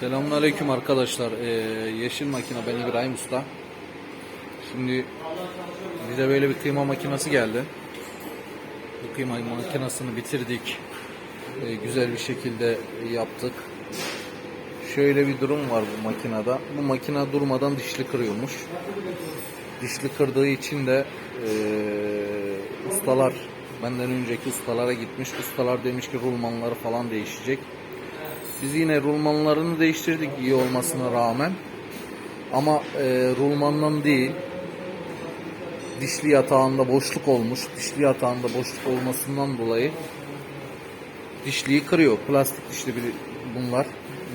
Selamünaleyküm arkadaşlar. Ee, yeşil makine ben İbrahim Usta. Şimdi bize böyle bir kıyma makinesi geldi. Bu kıyma makinesini bitirdik. Ee, güzel bir şekilde yaptık. Şöyle bir durum var bu makinede. Bu makine durmadan dişli kırıyormuş. Dişli kırdığı için de ee, ustalar benden önceki ustalara gitmiş. Ustalar demiş ki rulmanları falan değişecek. Biz yine rulmanlarını değiştirdik iyi olmasına rağmen. Ama e, rulmandan değil, dişli yatağında boşluk olmuş. Dişli yatağında boşluk olmasından dolayı dişliyi kırıyor. Plastik dişli bir bunlar.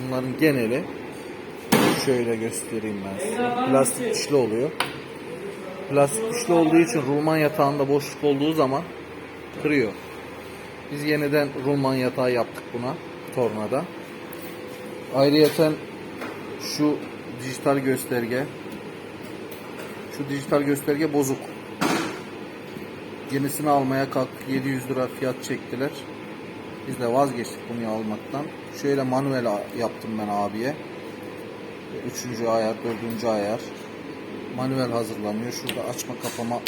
Bunların geneli şöyle göstereyim ben size. Plastik dişli oluyor. Plastik dişli olduğu için rulman yatağında boşluk olduğu zaman kırıyor. Biz yeniden rulman yatağı yaptık buna tornada. Ayrıyeten şu dijital gösterge şu dijital gösterge bozuk. Yenisini almaya kalktık 700 lira fiyat çektiler. Biz de vazgeçtik bunu almaktan. Şöyle manuel yaptım ben abiye. Üçüncü ayar, dördüncü ayar. Manuel hazırlanıyor. Şurada açma kapama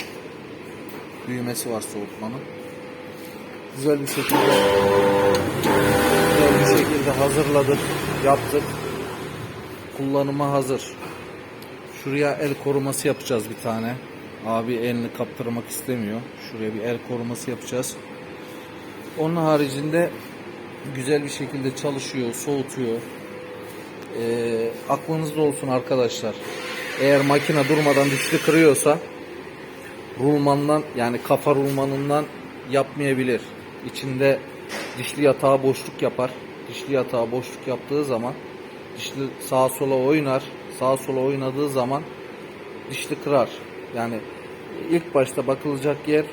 düğmesi var soğutmanın. Güzel bir şekilde şekilde hazırladık, yaptık. Kullanıma hazır. Şuraya el koruması yapacağız bir tane. Abi elini kaptırmak istemiyor. Şuraya bir el koruması yapacağız. Onun haricinde güzel bir şekilde çalışıyor, soğutuyor. Ee, aklınızda olsun arkadaşlar. Eğer makine durmadan dişli kırıyorsa rulmandan yani kafa rulmanından yapmayabilir. İçinde dişli yatağa boşluk yapar. Dişli yatağa boşluk yaptığı zaman dişli sağa sola oynar. Sağa sola oynadığı zaman dişli kırar. Yani ilk başta bakılacak yer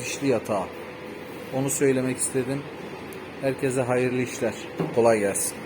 dişli yatağı. Onu söylemek istedim. Herkese hayırlı işler. Kolay gelsin.